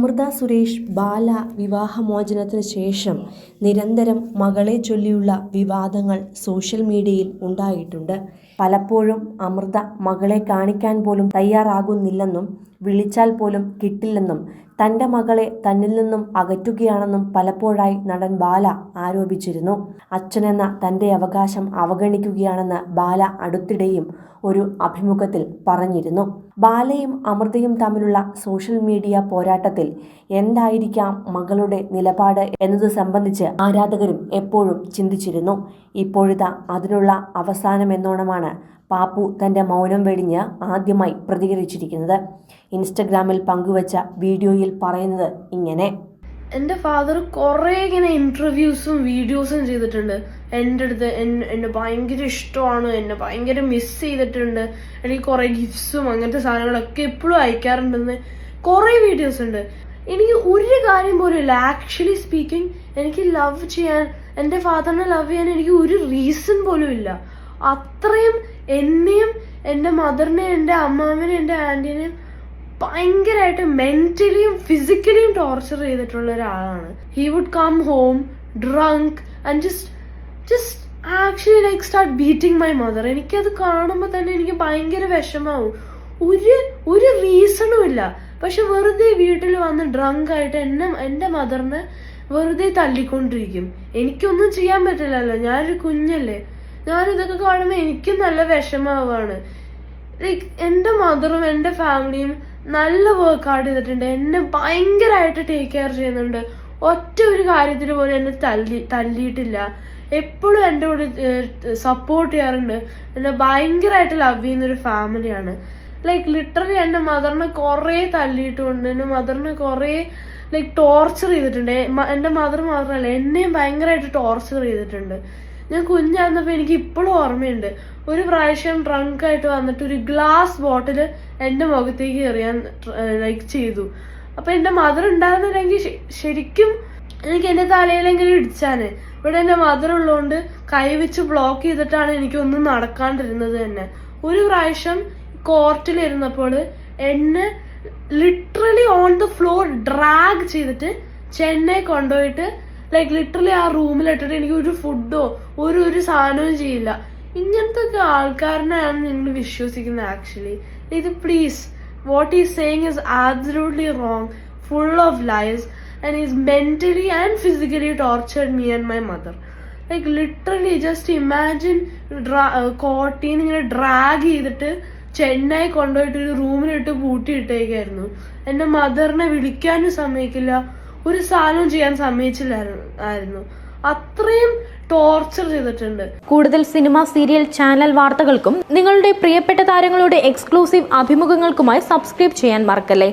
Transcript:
അമൃത സുരേഷ് ബാല വിവാഹമോചനത്തിന് ശേഷം നിരന്തരം മകളെ ചൊല്ലിയുള്ള വിവാദങ്ങൾ സോഷ്യൽ മീഡിയയിൽ ഉണ്ടായിട്ടുണ്ട്. പലപ്പോഴും അമൃത മകളെ കാണിക്കാൻ പോലും തയ്യാറാകുന്നില്ലെന്നും വിളിച്ചാൽ പോലും കിട്ടില്ലെന്നും തന്റെ മകളെ തന്നിൽ നിന്നും അകറ്റുകയാണെന്നും പലപ്പോഴായി നടൻ ബാല ആരോപിച്ചിരുന്നു. അച്ഛനെന്ന തന്റെ അവകാശം അവഗണിക്കുകയാണെന്ന് ബാല അടുത്തിടെയും ഒരു അഭിമുഖത്തിൽ പറഞ്ഞിരുന്നു. ബാലയും അമൃതയും തമ്മിലുള്ള സോഷ്യൽ മീഡിയ പോരാട്ടത്തിൽ എന്തായിരിക്കാം മകളുടെ നിലപാട് എന്നത് സംബന്ധിച്ച് ആരാധകരും എപ്പോഴും ചിന്തിച്ചിരുന്നു. ഇപ്പോഴിതാ അതിനുള്ള അവസാനമെന്നോണമാണ് പാപ്പു തന്റെ മൗനം വെടിഞ്ഞ് ആദ്യമായി പ്രതികരിച്ചിരിക്കുന്നത്. ഇൻസ്റ്റഗ്രാമിൽ പങ്കുവച്ച വീഡിയോയിൽ പറയുന്നത് ഇങ്ങനെ. എന്റെ ഫാദർ കുറേ ഇങ്ങനെ ഇന്റർവ്യൂസും വീഡിയോസും ചെയ്തിട്ടുണ്ട്. എന്റെ അടുത്ത് എന്നെ ഭയങ്കര ഇഷ്ടമാണ്. എന്നെ ഭയങ്കര മിസ് ചെയ്തിട്ടുണ്ട്. എനിക്ക് കുറേ ഗിഫ്റ്റ്സും അങ്ങനത്തെ സാധനങ്ങളൊക്കെ എപ്പോഴും അയക്കാറുണ്ടെന്ന് കുറേ വീഡിയോസ് ഉണ്ട്. എനിക്ക് ഒരു കാര്യം പോലും ആക്ച്വലി സ്പീക്കിംഗ് എനിക്ക് ലവ് ചെയ്യാൻ എന്റെ ഫാദറിനെ ലവ് ചെയ്യാൻ എനിക്ക് ഒരു റീസൺ പോലും ഇല്ല. അത്രയും എന്നെയും എന്റെ മദറിനെയും എന്റെ അമ്മാവിനെയും എന്റെ ആന്റീനെയും ഭയങ്കരമായിട്ട് മെന്റലിയും ഫിസിക്കലിയും ടോർച്ചർ ചെയ്തിട്ടുള്ള ഒരാളാണ്. He would come home drunk and just just actually like start beating my mother എനിക്കത് കാണുമ്പോൾ തന്നെ എനിക്ക് ഭയങ്കര വിഷമാവും. ഒരു ഒരു റീസണും ഇല്ല. പക്ഷെ വെറുതെ വീട്ടിൽ വന്ന് ഡ്രങ്ക് ആയിട്ട് എന്നെ എന്റെ മദറിനെ വെറുതെ തല്ലിക്കൊണ്ടിരിക്കും. എനിക്കൊന്നും ചെയ്യാൻ പറ്റില്ലല്ലോ. ഞാനൊരു കുഞ്ഞല്ലേ. ഞാൻ ഇതൊക്കെ കാണുമ്പോൾ എനിക്കും നല്ല വിഷമാവാണ്. ലൈക്ക് എന്റെ മദറും എന്റെ ഫാമിലിയും നല്ല വർക്ക് ഔട്ട് ചെയ്തിട്ടുണ്ട്. എന്നെ ഭയങ്കരമായിട്ട് ടേക്ക് കെയർ ചെയ്യുന്നുണ്ട്. ഒറ്റ ഒരു കാര്യത്തിൽ പോലും എന്നെ തല്ലി തല്ലിയിട്ടില്ല. എപ്പോഴും എന്റെ കൂടെ സപ്പോർട്ട് ചെയ്യാറുണ്ട്. എന്നെ ഭയങ്കരമായിട്ട് ലവ് ചെയ്യുന്ന ഒരു ഫാമിലിയാണ് ലൈക്ക് ലിറ്ററലി എന്റെ മദറിനെ കുറേ തല്ലിയിട്ടുണ്ട്. എന്റെ മദറിനെ കുറേ ലൈക്ക് ടോർച്ചർ ചെയ്തിട്ടുണ്ട്. എന്റെ മദർ മാത്രമല്ല എന്നെയും ഭയങ്കരമായിട്ട് ടോർച്ചർ ചെയ്തിട്ടുണ്ട്. ഞാൻ കുഞ്ഞായിരുന്നപ്പോൾ എനിക്ക് ഇപ്പോഴും ഓർമ്മയുണ്ട്. ഒരു പ്രാവശ്യം ഡ്രങ്ക് ആയിട്ട് വന്നിട്ട് ഒരു ഗ്ലാസ് ബോട്ടിൽ എന്റെ മുഖത്തേക്ക് എറിയാൻ ലൈക്ക് ചെയ്തു. അപ്പൊ എന്റെ മദർ ഉണ്ടായിരുന്നില്ലെങ്കിൽ ശരിക്കും എനിക്ക് എന്റെ തലയിലെങ്കിലും ഇടിച്ചാന്. ഇവിടെ എന്റെ മദർ ഉള്ളതുകൊണ്ട് കൈവച്ച് ബ്ലോക്ക് ചെയ്തിട്ടാണ് എനിക്കൊന്നും നടക്കാണ്ടിരുന്നത് തന്നെ. ഒരു പ്രാവശ്യം കോർട്ടിലിരുന്നപ്പോൾ എന്നെ literally on the floor drag ചെയ്തിട്ട് ചെന്നൈ കൊണ്ടുപോയിട്ട് ലൈക്ക് ലിറ്ററലി ആ റൂമിലിട്ടിട്ട് എനിക്ക് ഒരു ഫുഡോ ഒരു ഒരു സാധനവും ചെയ്യില്ല. ഇങ്ങനത്തെ ഒക്കെ ആൾക്കാരനെയാണ് നിങ്ങൾ വിശ്വസിക്കുന്നത് ആക്ച്വലി ഇത് please what is saying is absolutely wrong full of lies and is mentally and physically tortured me and my mother like literally just imagine കോട്ടീന്ന് ഇങ്ങനെ ഡ്രാഗ് ചെയ്തിട്ട് ചെന്നൈ കൊണ്ടുപോയിട്ട് ഒരു റൂമിലിട്ട് പൂട്ടിയിട്ടേക്കായിരുന്നു എന്റെ മദറിനെ വിളിക്കാനും സമ്മതിക്കില്ല. ഒരു സാധനവും ചെയ്യാൻ സമ്മതിച്ചില്ലായിരുന്നു. അത്രയും ടോർച്ചർ ചെയ്തിട്ടുണ്ട്. കൂടുതൽ സിനിമ സീരിയൽ ചാനൽ വാർത്തകൾക്കും നിങ്ങളുടെ പ്രിയപ്പെട്ട താരങ്ങളുടെ എക്സ്ക്ലൂസീവ് അഭിമുഖങ്ങൾക്കുമായി സബ്സ്ക്രൈബ് ചെയ്യാൻ മറക്കല്ലേ?